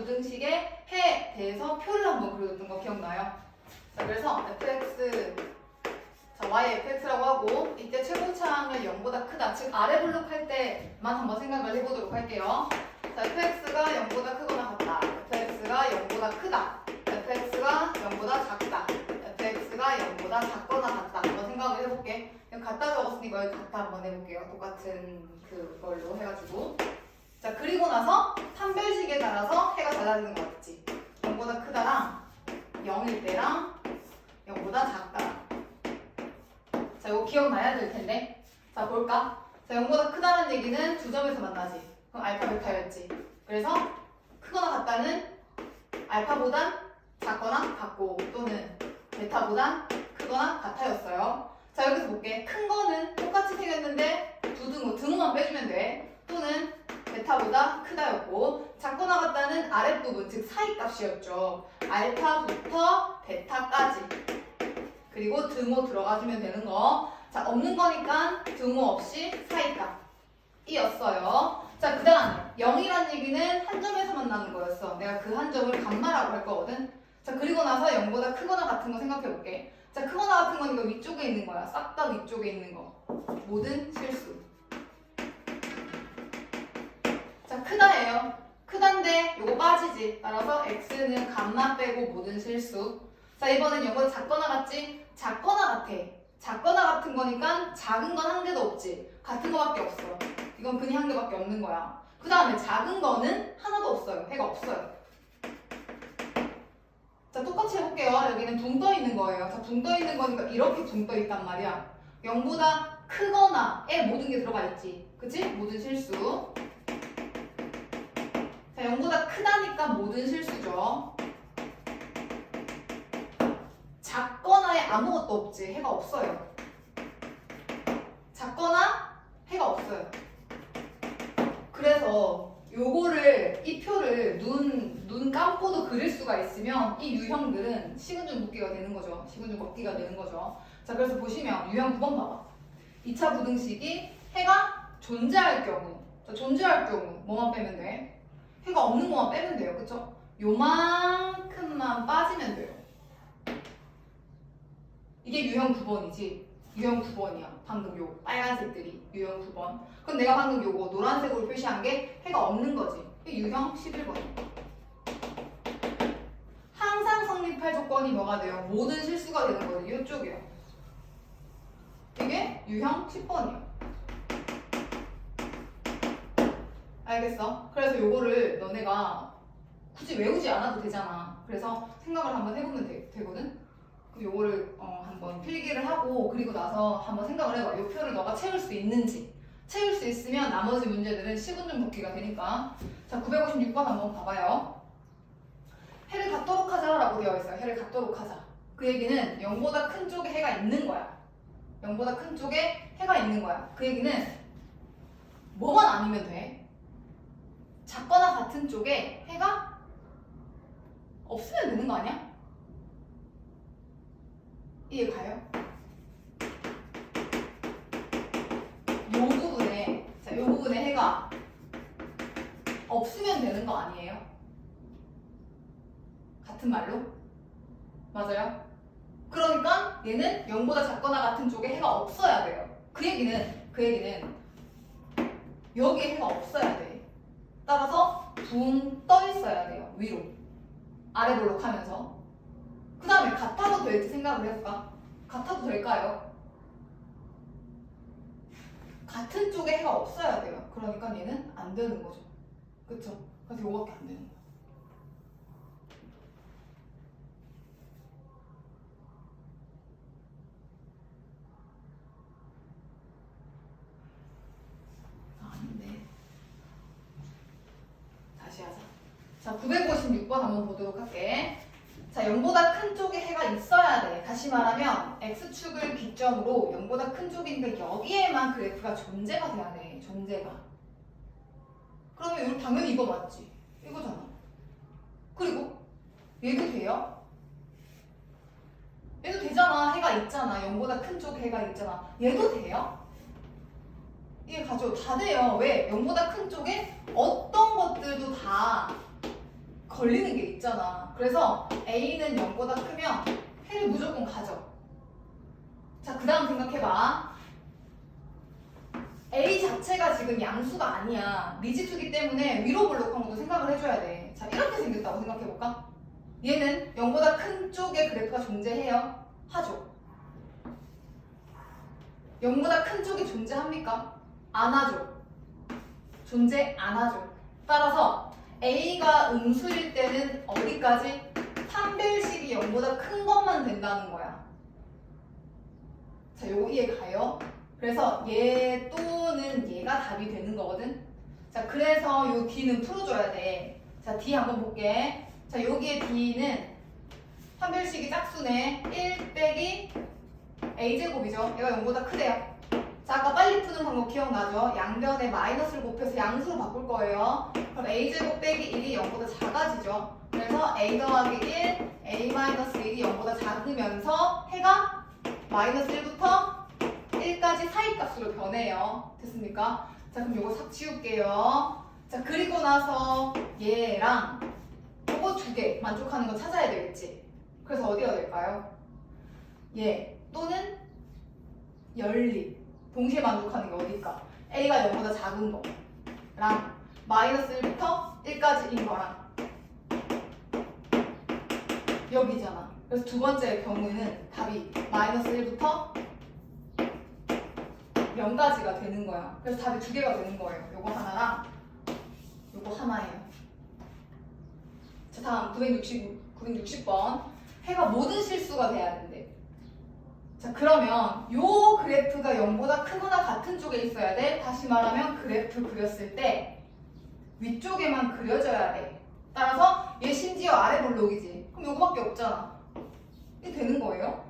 부등식의 해에 대해서 표를 한번 그려줬던 거 기억나요? 자, 그래서 fx 자, y fx라고 하고 이때 최고차항은 0보다 크다. 즉 아래 블록 할 때만 한번 생각을 해보도록 할게요. 자, fx가 0보다 크거나 같다. fx가 0보다 크다. fx가 0보다 작다. fx가 0보다 작거나 같다. 한번 생각을 해볼게. 같다 적었으니까 여기 같다 한번 해볼게요. 똑같은 그걸로 해가지고. 자, 그리고 나서 판별식에 따라서 해가 달라지는 거 같지? 0보다 크다랑 0일 때랑 0보다 작다. 자, 이거 기억나야 될 텐데. 자, 볼까? 자, 0보다 크다는 얘기는 두 점에서 만나지. 그럼 알파, 베타였지. 그래서 크거나 같다는 알파보단 작거나 같고 또는 베타보단 크거나 같아였어요. 자, 여기서 볼게. 큰 거는 똑같이 생겼는데 두 등호, 등호만 빼주면 돼. 또는 베타보다 크다였고 작거나 같다는 아랫부분, 즉 사이 값이었죠. 알파부터 베타까지. 그리고 등호 들어가주면 되는 거. 자, 없는 거니까 등호 없이 사이값이었어요. 자, 그 다음에 0이란 얘기는 한 점에서 만나는 거였어. 내가 그 한 점을 감마라고 할 거거든. 자, 그리고 나서 0보다 크거나 같은 거 생각해 볼게. 자, 크거나 같은 건 이거 위쪽에 있는 거야. 싹 다 위쪽에 있는 거. 모든 실수. 자, 크다예요. 크단데 요거 빠지지. 따라서 x는 감마 빼고 모든 실수. 자, 이번엔 요거 작거나 같지? 작거나 같아. 작거나 같은 거니까 작은 건 한 개도 없지. 같은 거밖에 없어. 이건 근이 한 개밖에 없는 거야. 그 다음에 작은 거는 하나도 없어요. 해가 없어요. 자, 똑같이 해볼게요. 여기는 둥 떠 있는 거예요. 자, 둥 떠 있는 거니까 이렇게 둥 떠 있단 말이야. 0보다 크거나에 모든 게 들어가 있지. 그치? 모든 실수. 자, 0보다 크다니까 모든 실수죠. 작거나에 아무것도 없지. 해가 없어요. 작거나 해가 없어요. 그래서 요거를 이 표를 눈, 눈 감고도 그릴 수가 있으면 이 유형들은 식은중 묶기가 되는 거죠. 식은중 걷기가 되는 거죠. 자, 그래서 보시면 유형 9번 봐봐. 2차 부등식이 해가 존재할 경우, 자, 존재할 경우 뭐만 빼면 돼? 해가 없는 것만 빼면 돼요. 그쵸? 요만큼만 빠지면 돼요. 이게 유형 9번이지. 유형 9번이야. 방금 요 빨간색들이 유형 9번. 그럼 내가 방금 요거 노란색으로 표시한 게 해가 없는 거지. 이게 유형 11번. 항상 성립할 조건이 뭐가 돼요? 모든 실수가 되는 거지. 이쪽이요. 이게 유형 10번이야. 알겠어? 그래서 요거를 너네가 굳이 외우지 않아도 되잖아. 그래서 생각을 한번 해보면 되, 되거든? 그럼 요거를 어, 한번 필기를 하고 그리고 나서 한번 생각을 해봐. 요 표를 너가 채울 수 있는지. 채울 수 있으면 나머지 문제들은 식은중 묶기가 되니까. 자, 956번 한번 봐봐요. 해를 갖도록 하자라고 되어 있어요. 해를 갖도록 하자. 그 얘기는 0보다 큰 쪽에 해가 있는 거야. 0보다 큰 쪽에 해가 있는 거야. 그 얘기는 뭐만 아니면 돼. 작거나 같은 쪽에 해가 없으면 되는 거 아니야? 이해 가요? 요 부분에 자, 요 부분에 해가 없으면 되는 거 아니에요? 같은 말로? 맞아요? 그러니까 얘는 0보다 작거나 같은 쪽에 해가 없어야 돼요. 그 얘기는 그 얘기는 여기에 해가 없어야 돼. 따라서 붕 떠 있어야 돼요. 위로. 아래 볼록하면서. 그 다음에 같아도 될지 생각을 해볼까? 같아도 될까요? 같은 쪽에 해가 없어야 돼요. 그러니까 얘는 안 되는 거죠. 그쵸? 그래서 요거밖에 안 되는. 아, 46번 한번 보도록 할게. 자, 0보다 큰 쪽에 해가 있어야 돼. 다시 말하면 x축을 기점으로 0보다 큰 쪽인데 여기에만 그래프가 존재가 돼야 돼. 존재가. 그러면 당연히 이거 맞지. 이거잖아. 그리고 얘도 돼요? 얘도 되잖아. 해가 있잖아. 0보다 큰 쪽 해가 있잖아. 얘도 돼요? 이게 가죠. 다 돼요. 왜? 0보다 큰 쪽에 어떤 것들도 다 걸리는 게 있잖아. 그래서 A는 0보다 크면 해를 무조건 가져. 자, 그 다음 생각해봐. A 자체가 지금 양수가 아니야. 미지수기 때문에 위로 블록한 것도 생각을 해줘야 돼. 자, 이렇게 생겼다고 생각해볼까? 얘는 0보다 큰 쪽에 그래프가 존재해요? 하죠. 0보다 큰 쪽이 존재합니까? 안 하죠. 존재 안 하죠. 따라서 A가 음수일 때는 어디까지? 판별식이 0보다 큰 것만 된다는 거야. 자, 이해 가요? 그래서 얘 또는 얘가 답이 되는 거거든. 자, 그래서 요 D는 풀어줘야 돼. 자, D 한번 볼게. 자, 여기에 D는 판별식이 짝수네. 1 빼기 A제곱이죠. 얘가 0보다 크대요. 자, 아까 빨리 푸는 방법 기억나죠? 양변에 마이너스를 곱해서 양수로 바꿀 거예요. 그럼 A제곱 빼기 1이 0보다 작아지죠. 그래서 A 더하기 1, A 마이너스 1이 0보다 작으면서 해가 마이너스 1부터 1까지 사이 값으로 변해요. 됐습니까? 자, 그럼 요거 삭 지울게요. 자, 그리고 나서 얘랑 요거 두 개 만족하는 거 찾아야 되겠지? 그래서 어디가 될까요? 얘 또는 열리. 동시에 만족하는 게 어딜까? A가 0보다 작은 거랑 마이너스 1부터 1까지인 거랑 여기잖아. 그래서 두 번째 경우는 답이 마이너스 1부터 0까지가 되는 거야. 그래서 답이 두 개가 되는 거예요. 요거 하나랑 요거 하나예요. 자, 다음 960, 960번. 해가 모든 실수가 돼야 된대. 자, 그러면 요 그래프가 0보다 크거나 같은 쪽에 있어야 돼. 다시 말하면 그래프 그렸을 때 위쪽에만 그려져야 돼. 따라서 얘 심지어 아래 블록이지. 그럼 요거밖에 없잖아. 이게 되는 거예요?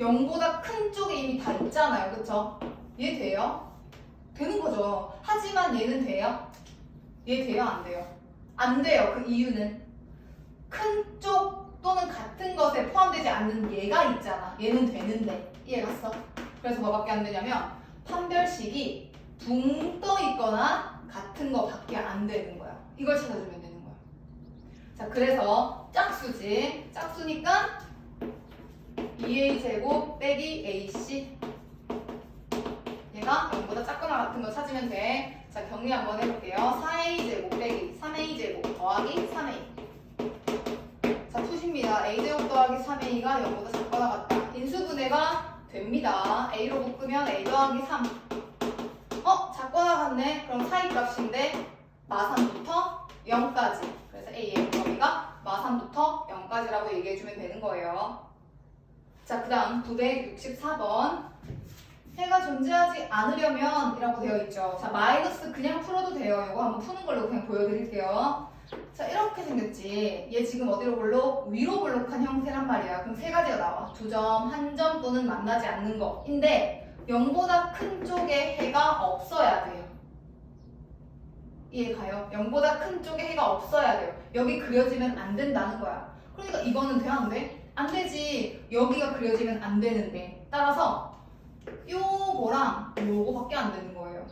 0보다 큰 쪽에 이미 다 있잖아요. 그쵸? 얘 돼요? 되는 거죠. 하지만 얘는 돼요? 얘 돼요? 안 돼요? 안 돼요. 그 이유는 큰 쪽 또는 같은 것에 포함되지 않는 얘가 있잖아. 얘는 되는데. 이해 갔어? 그래서 뭐밖에 안 되냐면 판별식이 붕 떠 있거나 같은 거밖에 안 되는 거야. 이걸 찾아주면 되는 거야. 자, 그래서 짝수지. 짝수니까 2a 제곱 빼기 ac 얘가 0보다 작거나 같은 거 찾으면 돼. 자, 정리 한번 해볼게요. 4a 제곱 빼기 3a 제곱 더하기 3a. 자, 푸십니다. a 제곱 더하기 3a가 0보다 작거나 같다. 인수분해가 됩니다. a로 묶으면 a 더하기 3. 어? 작거나 같네. 그럼 사이 값인데 마산부터 0까지. 그래서 a의 범위가 마산부터 0까지라고 얘기해주면 되는 거예요. 자, 그 다음 964번. 해가 존재하지 않으려면 이라고 되어 있죠. 자, 마이너스 그냥 풀어도 돼요. 이거 한번 푸는 걸로 그냥 보여드릴게요. 자, 이렇게 생겼지. 얘 지금 어디로 블록? 위로 블록한 형태란 말이야. 그럼 세 가지가 나와. 두 점, 한 점 또는 만나지 않는 거인데 0보다 큰 쪽에 해가 없어야 돼요. 이해 가요? 0보다 큰 쪽에 해가 없어야 돼요. 여기 그려지면 안 된다는 거야. 그러니까 이거는 돼, 안 돼? 안 되지. 여기가 그려지면 안 되는데. 따라서 요거랑 요거밖에 안 되는 거예요.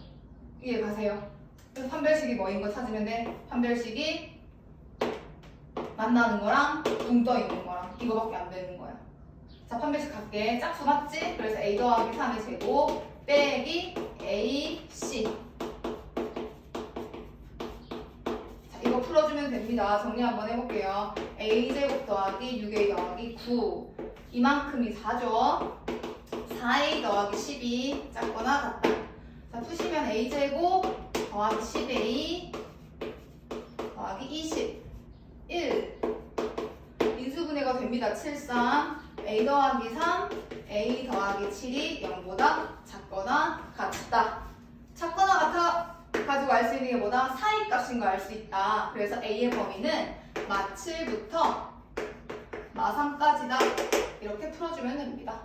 이해 가세요? 그래서 판별식이 뭐인 거 찾으면 돼. 판별식이 만나는 거랑 붕 떠 있는 거랑 이거밖에 안 되는 거야. 자, 판별식 갈게. 짝수 맞지? 그래서 a 더하기 3의 제곱 빼기 a c. 자, 이거 풀어주면 됩니다. 정리 한번 해볼게요. a 제곱 더하기 6a 더하기 9. 이만큼이 4죠. 4a 더하기 12 작거나 같다. 자, 푸시면 a 제곱 더하기 10a 더하기 20 1 인수분해가 됩니다. 7, 3 a 더하기 3 a 더하기 7이 0보다 작거나 같다. 작거나 같아 가지고 알 수 있는 게 뭐다? 사이 값인 거 알 수 있다. 그래서 a의 범위는 마 7부터 마 3까지다. 이렇게 풀어주면 됩니다.